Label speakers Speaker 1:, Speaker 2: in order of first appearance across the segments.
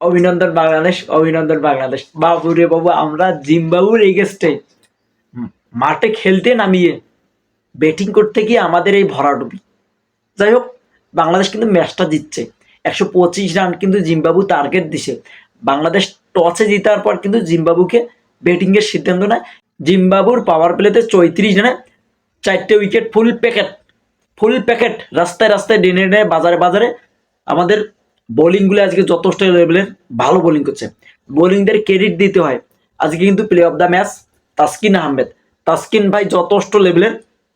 Speaker 1: অভিনন্দন বাংলাদেশ অভিনন্দন বাংলাদেশ। বাবু রে বাবু আমরা জিম্বাবুর এগেস্টে মাঠে খেলতে নামিয়ে ব্যাটিং করতে গিয়ে আমাদের এই ভরাডুবি যাই হোক বাংলাদেশ কিন্তু ম্যাচটা জিতছে। একশো পঁচিশ রান কিন্তু জিম্বাবু টার্গেট দিছে। বাংলাদেশ টসে জিতার পর কিন্তু জিম্বাবুকে ব্যাটিংয়ের সিদ্ধান্ত নেয়। জিম্বাবুর পাওয়ার প্লেতে চৌত্রিশ রানে চারটে wicket full packet full packet রাস্তায় রাস্তায় ডেনে ডেনে বাজারে বাজারে আমাদের বোলিংগুলো আজকে যথেষ্ট লেভেলের ভালো বোলিং করছে। বোলিংদের ক্রেডিট দিতে হয়। আজকে কিন্তু play off the match Taskin Ahmed. Taskin ভাই যথেষ্ট লেভেলের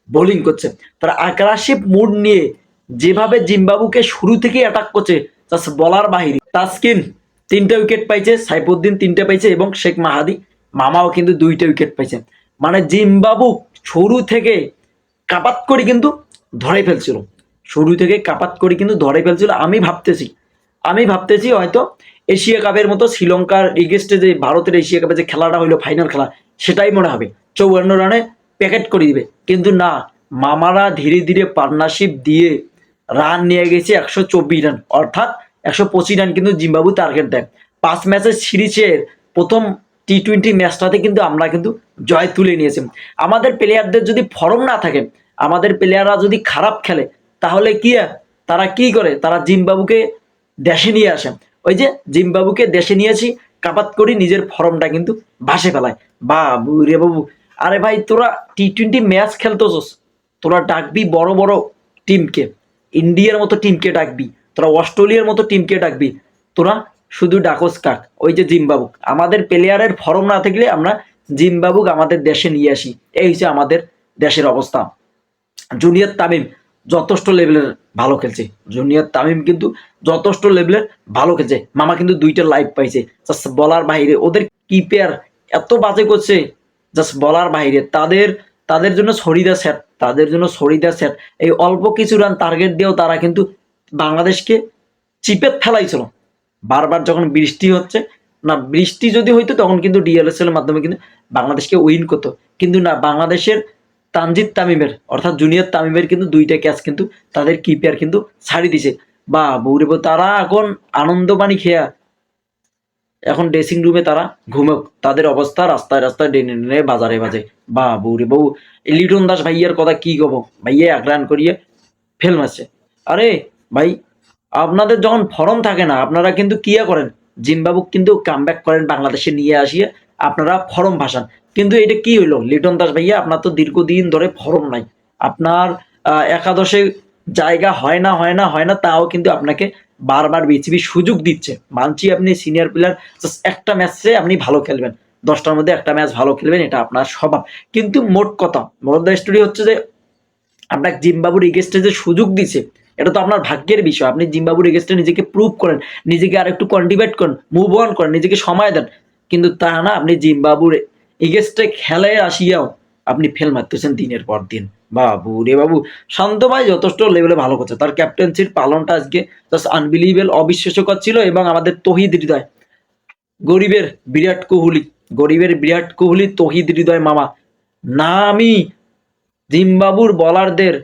Speaker 1: বোলিং করছে। তারা আগ্রাসিভ মুড নিয়ে যেভাবে জিম্বাবুকে শুরু থেকেই অ্যাটাক করছে জাস্ট বলার বাহিরে তাসকিন তিনটে উইকেট পাইছে, সাইফুদ্দিন তিনটে পাইছে এবং শেখ মাহাদি মামাও কিন্তু দুইটা উইকেট পাইছে। মানে জিম্বাবু শুরু থেকে কাপাত করে কিন্তু ধরে ফেলছিল। শুরু থেকে কাপাত করে কিন্তু ধরে ফেলছিল, আমি ভাবতেছি। আমি ভাবতেছি হয়তো এশিয়া কাপের মতো শ্রীলঙ্কার এগেস্টে যে ভারতের এশিয়া কাপে যে খেলাটা হইল ফাইনাল খেলা, সেটাই মনে হবে। চৌয়ান্ন রানে প্যাকেট করে দিবে। কিন্তু না, মামারা ধীরে ধীরে পার্টনারশিপ দিয়ে রান নিয়ে গেছে একশো চব্বিশ রান অর্থাৎ একশো পঁচিশ রান কিন্তু জিম্বাবু টার্গেট দেয়। পাঁচ ম্যাচের সিরিজের প্রথম টি টোয়েন্টি ম্যাচটাতে কিন্তু আমরা কিন্তু জয় তুলে নিয়েছি। আমাদের প্লেয়ারদের যদি ফর্ম না থাকে, আমাদের প্লেয়াররা যদি খারাপ খেলে, তাহলে কি, তারা কি করে? তারা জিম্বাবুকে দেশে নিয়ে আসে। ওই যে জিম্বাবুকে দেশে নিয়েছি কাপাত করি, নিজের ফর্মটা কিন্তু ভাসে ফেলায়। বাবু রে বাবু, আরে ভাই, তোরা টি টোয়েন্টি ম্যাচ খেলতেছস, তোরা ডাকবি বড় বড় টিমকে। ইন্ডিয়ার মতো টিমকে ডাকবি, তোরা অস্ট্রেলিয়ার মতো টিমকে ডাকবি, তোরা শুধু ডাকস কাক। ওই যে জিম্বাবুক আমাদের প্লেয়ারের ফর্ম না থাকলে আমরা জিম্বাবুক আমাদের দেশে নিয়ে আসি। এই হচ্ছে আমাদের দেশের অবস্থা। জুনিয়র তামিম যথেষ্ট লেভেলের ভালো খেলছে। জুনিয়র তামিম কিন্তু যথেষ্ট লেভেলের ভালো খেলছে। মামা কিন্তু দুইটা লাইভ পাইছে। জাস্ট বলার বাইরে ওদের কিপার এত বাজে করছে। জাস্ট বলার বাইরে তাদের তাদের জন্য সরিদা সেট তাদের জন্য সরিদা সেট এই অল্প কিছু রান টার্গেট দিয়েও তারা কিন্তু বাংলাদেশকে চিপে ফেলাইছিল। বারবার যখন বৃষ্টি হচ্ছে, না বৃষ্টি যদি হইতো তখন কিন্তু ডিএলএসএল এর মাধ্যমে কিন্তু বাংলাদেশকে উইন করতো। কিন্তু না, বাংলাদেশের তানজিদ তামিমের, অর্থাৎ জুনিয়র তামিমের কিন্তু দুইটা ক্যাচ কিন্তু তাদের কিপার কিন্তু ছাড়ি দিছে। বা বৌরে তারা এখন আনন্দ পানি খেয়া। এখন ড্রেসিং রুমে তারা ঘুমক। তাদের অবস্থা রাস্তায় রাস্তায় ডেনে ডেনে বাজারে বাজে। বা বৌরে বউ লিটন দাস ভাইয়ার কথা কি কব? ভাইয়া এক রান করিয়ে ফেল মারছে। আরে ভাই, আপনাদের যখন ফরম থাকে না, আপনারা কিন্তু কিয়া করেন? জিম্বাবুক কিন্তু কামব্যাক করেন বাংলাদেশে নিয়ে আসিয়ে আপনারা ফরম ভাসান। কিন্তু এটা কি হইল? লিটন দাস ভাইয়া, আপনার তো দীর্ঘদিন ধরে ফরম নাই। আপনার একাদশে জায়গা হয় না হয় না হয় না, তাও কিন্তু আপনাকে বারবার বিসিবি সুযোগ দিচ্ছে। মানছি আপনি সিনিয়র প্লেয়ার একটা ম্যাচে আপনি ভালো খেলবেন। দশটার মধ্যে একটা ম্যাচ ভালো খেলবেন, এটা আপনার স্বভাব। কিন্তু মোট কথা, মোট স্টোরি হচ্ছে যে, আপনাকে জিম্বাবুর এগেস্টে যে সুযোগ দিছে, এটা তো আপনার ভাগ্যের বিষয়। আপনি জিম্বাবুর এগেস্টে নিজেকে প্রুভ করেন, নিজেকে আর একটু কন্ট্রিবিউট করেন মুভ অন করেন, নিজেকে সময় দেন। কিন্তু তা না, আপনি জিম্বাবুর এগেস্টে খেলায় আসিয়াও আপনি ফেল মারতেছেন দিনের পর দিন। বাবু রে বাবু, শান্ত ভাই যথেষ্ট লেভেলে ভালো করছে। তার ক্যাপ্টেন্সির পালনটা আজকে জাস্ট আনবিলিভেবল অবিশ্বাস্যকর ছিল এবং আমাদের তহিদ হৃদয়, গরিবের বিরাট কোহলি, গরিবের বিরাট কোহলি তহিদ হৃদয় মামা না আমি জিম্বাবুর বলারদের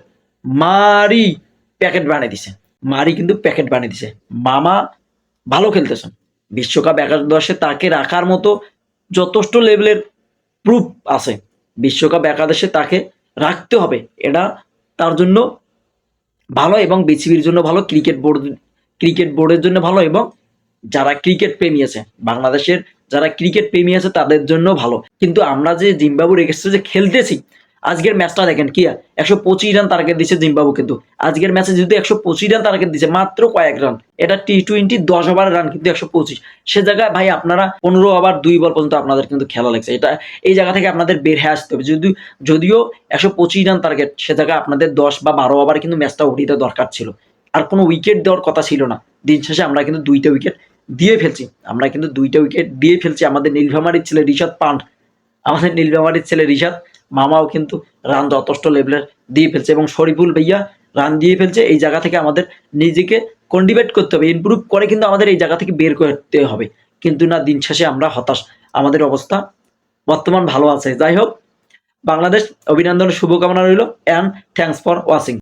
Speaker 1: মারি প্যাকেট বানিয়ে দিছে। মারি কিন্তু প্যাকেট বানিয়ে দিছে। মামা ভালো খেলতেছেন। বিশ্বকাপ একাদশে তাকে রাখার মতো যথেষ্ট লেভেলের প্রুফ আছে। বিশ্বকাপ একাদশে তাকে রাখতে হবে। এটা তার জন্য ভালো এবং বিসিবির জন্য ভালো, ক্রিকেট বোর্ড, ক্রিকেট বোর্ডের জন্য ভালো এবং যারা ক্রিকেট প্রেমী আছে, বাংলাদেশের যারা ক্রিকেট প্রেমী আছে তাদের জন্য ভালো। কিন্তু আমরা যে জিম্বাবুর এগেস্টে যে খেলতেছি আজকের ম্যাচটা দেখেন, কি একশো পঁচিশ রান টার্গেট দিচ্ছে জিম্বাবু কিন্তু। আজকের ম্যাচে যেহেতু একশো পঁচিশ রান টার্গেট দিচ্ছে মাত্র কয়েক রান এটা টি টোয়েন্টি দশ ওভার রান কিন্তু একশো পঁচিশ। সে জায়গায় ভাই আপনারা পনেরো ওভার দুই বল পর্যন্ত আপনাদের কিন্তু খেলা লাগছে। এটা এই জায়গা থেকে আপনাদের বের হয়ে আসতে হবে। যদিও যদিও একশো পঁচিশ রান টার্গেট সে জায়গায় আপনাদের দশ বা বারো ওভার কিন্তু ম্যাচটা দেওয়া দরকার ছিল। আর কোনো উইকেট দেওয়ার কথা ছিল না। দিন শেষে আমরা কিন্তু দুইটা উইকেট দিয়ে ফেলছি। আমরা কিন্তু দুইটা উইকেট দিয়ে ফেলছি। আমাদের নীলফামারির ছেলে ঋষাদ পান্ট আমাদের নীলফামারির ছেলে ঋষাদ মামাও কিন্তু রান যথেষ্ট লেভেলের দিয়ে ফেলছে এবং শরীফুল ভাইয়া রান দিয়ে ফেলছে। এই জায়গা থেকে আমাদের নিজেকে কন্ডিভেট করতে হবে ইমপ্রুভ করে কিন্তু আমাদের এই জায়গা থেকে বের করতে হবে। কিন্তু না, দিন শেষে আমরা হতাশ। আমাদের অবস্থা বর্তমান ভালো আছে। যাই হোক, বাংলাদেশ অভিনন্দনের শুভকামনা রইল। And thanks for watching